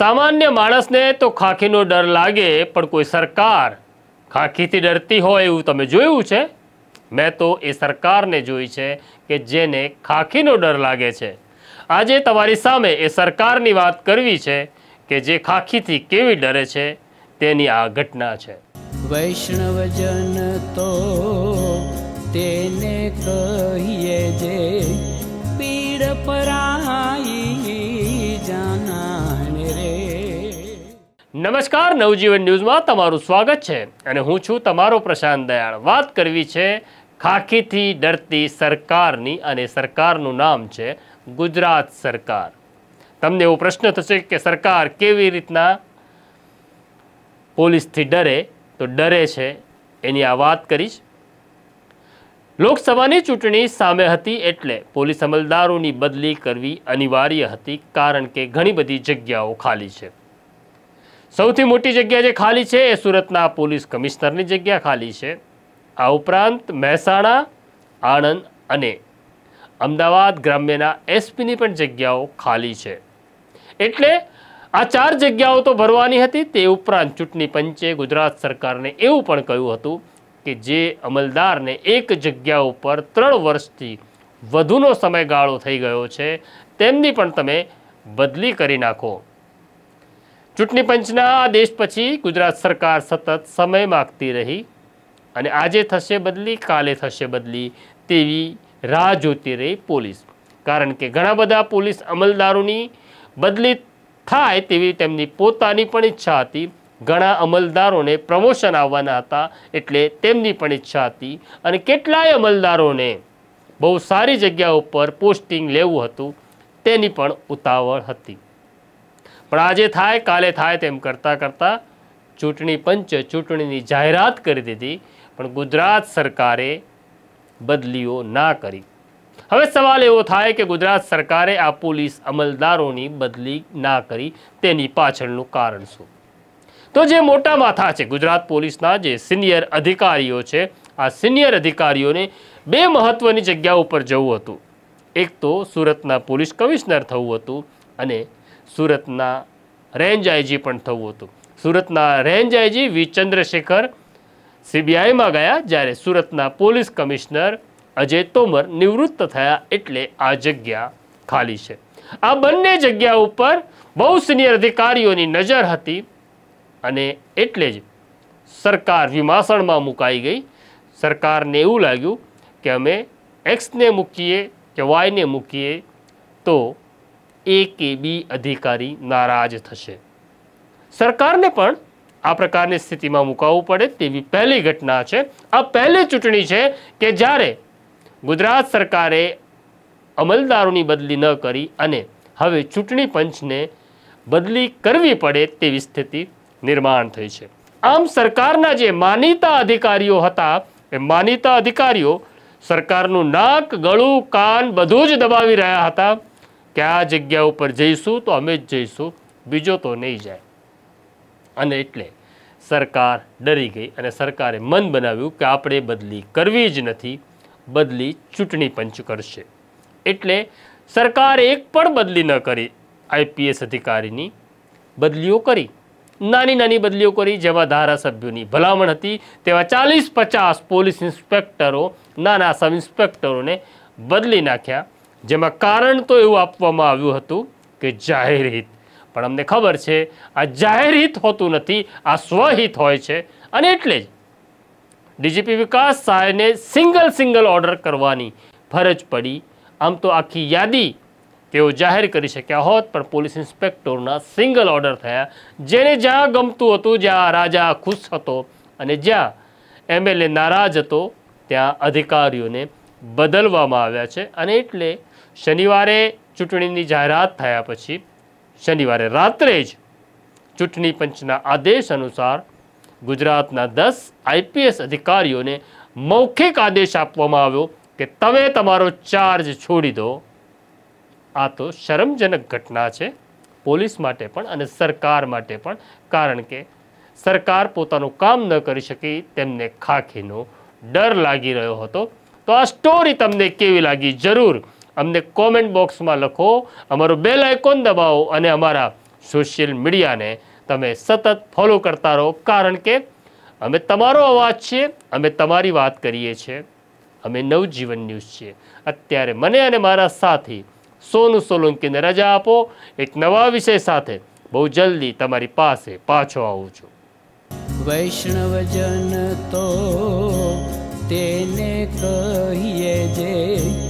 સામાન્ય માણસને તો ખાખીનો ડર લાગે, પણ કોઈ સરકાર ખાખીથી ડરતી હોય એવું તમે જોયું છે? મેં તો એ સરકારને જોઈ છે કે જેને ખાખીનો ડર લાગે છે. આજે તમારી સામે એ સરકારની વાત કરવી છે કે જે ખાખીથી કેવી ડરે છે, તેની આ ઘટના છે. વૈષ્ણવજન તો તેને કહીએ જે, પીડ પરાઈ નમસ્કાર, નવજીવન ન્યૂઝમાં તમારું સ્વાગત છે અને હું છું તમારો પ્રશાંત દયાળ. વાત કરવી છે ખાખીથી ડરતી સરકારની અને સરકારનું નામ છે ગુજરાત સરકાર. તમને એવો પ્રશ્ન થશે કે સરકાર કેવી રીતના પોલીસથી ડરે? તો ડરે છે, એની આ વાત કરીશ. લોકસભાની ચૂંટણી સામે હતી એટલે પોલીસ અમલદારોની બદલી કરવી અનિવાર્ય હતી કારણ કે ઘણી બધી જગ્યાઓ ખાલી છે. સૌથી મોટી જગ્યા જે ખાલી છે એ સુરતના પોલીસ કમિશનરની જગ્યા ખાલી છે. આ ઉપરાંત મહેસાણા, આણંદ અને અમદાવાદ ગ્રામ્યના એસપીની પણ જગ્યાઓ ખાલી છે. એટલે આ ચાર જગ્યાઓ તો ભરવાની હતી, તે ઉપરાંત ચૂંટણી પંચે ગુજરાત સરકારને એવું પણ કહ્યું હતું કે જે અમલદારને એક જગ્યા ઉપર ત્રણ વર્ષથી વધુનો સમયગાળો થઈ ગયો છે, તેમની પણ તમે બદલી કરી નાખો. ચૂંટણી પંચના આદેશ પછી ગુજરાત સરકાર સતત સમય માગતી રહી અને આજે થશે બદલી, કાલે થશે બદલી તેવી રાહ જોતી રહી પોલીસ. કારણ કે ઘણા બધા પોલીસ અમલદારોની બદલી થાય તેવી તેમની પોતાની પણ ઈચ્છા હતી. ઘણા અમલદારોને પ્રમોશન આવવાના હતા એટલે તેમની પણ ઈચ્છા હતી અને કેટલાય અમલદારોને બહુ સારી જગ્યા ઉપર પોસ્ટિંગ લેવું હતું તેની પણ ઉતાવળ હતી. પણ આજે થાય, કાલે થાય તેમ કરતાં કરતાં ચૂંટણી પંચે ચૂંટણીની જાહેરાત કરી દીધી, પણ ગુજરાત સરકારે બદલીઓ ના કરી. હવે સવાલ એવો થાય કે ગુજરાત સરકારે આ પોલીસ અમલદારોની બદલી ના કરી, તેની પાછળનું કારણ શું? તો જે મોટા માથા છે, ગુજરાત પોલીસના જે સિનિયર અધિકારીઓ છે, આ સિનિયર અધિકારીઓને બે મહત્વની જગ્યા ઉપર જવું હતું. એક તો સુરતના પોલીસ કમિશનર થવું હતું અને સુરતના રેન્જ આઈજી પણ થવું હતું. સુરતના રેન્જ આઈજી વી ચંદ્રશેખર સીબીઆઈમાં ગયા જ્યારે સુરતના પોલીસ કમિશનર અજય તોમર નિવૃત્ત થયા એટલે આ જગ્યા ખાલી છે. આ બંને જગ્યા ઉપર બહુ સિનિયર અધિકારીઓની નજર હતી અને એટલે જ સરકાર વિમાસણમાં મુકાઈ ગઈ. સરકારને એવું લાગ્યું કે અમે એક્સને મૂકીએ કે વાયને મૂકીએ તો એ કે બી અધિકારી નારાજ થશે. સરકારને પણ આ પ્રકારની સ્થિતિમાં મુકાવવું પડે તેવી પહેલી ઘટના છે. આ પહેલી ચૂંટણી છે કે જ્યારે ગુજરાત સરકારે અમલદારોની બદલી ન કરી અને હવે ચૂંટણી પંચને બદલી કરવી પડે તેવી સ્થિતિ નિર્માણ થઈ છે. આમ સરકારના જે માનીતા અધિકારીઓ હતા, એ માનીતા અધિકારીઓ સરકારનું નાક, ગળું, કાન બધું જ દબાવી રહ્યા હતા. કે આ જગ્યા ઉપર જઈશું તો અમે જ જઈશું, બીજો તો નહીં જાય. અને એટલે સરકાર ડરી ગઈ અને સરકારે મન બનાવ્યું કે આપણે બદલી કરવી જ નથી, બદલી ચૂંટણી પંચ કરશે. એટલે સરકારે એક પણ બદલી ન કરી. આઈપીએસ અધિકારીની બદલીઓ કરી. નાની નાની બદલીઓ કરી, જેમાં ધારાસભ્યોની ભલામણ હતી, તેવા ચાલીસ પચાસ પોલીસ ઇન્સ્પેક્ટરો, નાના સબ ઇન્સ્પેક્ટરોને બદલી નાખ્યા. જેમાં કારણ તો એવું આપવામાં આવ્યું હતું કે જાહેર હિત. પણ અમને ખબર છે, આ જાહેર હિત હોતું નથી, આ સ્વહિત હોય છે. અને એટલે જ ડીજીપી વિકાસ સહાયને સિંગલ સિંગલ ઓર્ડર કરવાની ફરજ પડી. આમ તો આખી યાદી તેઓ જાહેર કરી શક્યા હોત, પણ પોલીસ ઇન્સ્પેક્ટરના સિંગલ ઓર્ડર થયા. જેને જ્યાં ગમતું હતું, જ્યાં રાજા ખુશ હતો અને જ્યાં એમએલએ નારાજ હતો, ત્યાં અધિકારીઓને બદલવામાં આવ્યા છે. અને એટલે શનિવારે ચૂંટણીની જાહેરાત થયા પછી શનિવારે રાત્રે જ ચૂંટણી પંચના આદેશ અનુસાર ગુજરાતના દસ આઈપીએસ અધિકારીઓને મૌખિક આદેશ આપવામાં આવ્યો કે તમે તમારો ચાર્જ છોડી દો. આ તો શરમજનક ઘટના છે. પોલીસ માટે પણ અને સરકાર માટે પણ, કારણ કે સરકાર પોતાનું કામ ન કરી શકી તેમને ખાખીનો ડર લાગી રહ્યો હતો. તો આ સ્ટોરી તમને કેવી લાગી? જરૂર અમને કોમેન્ટ બોક્સમાં લખો, અમારો બેલ આઇકોન દબાવો અને અમારા સોશિયલ મીડિયાને તમે સતત ફોલો કરતા રહો. કારણ કે અમે તમારો અવાજ છીએ, અમે તમારી વાત કરીએ છીએ. અમે નવજીવન ન્યૂઝ છીએ. અત્યારે મને અને મારા સાથી સોનુ સોલંકીને રજા આપો, એક નવા વિષય સાથે બહુ જલ્દી તમારી પાસે પાછો આવું છું. વૈષ્ણવજન તો તેને કહીએ જે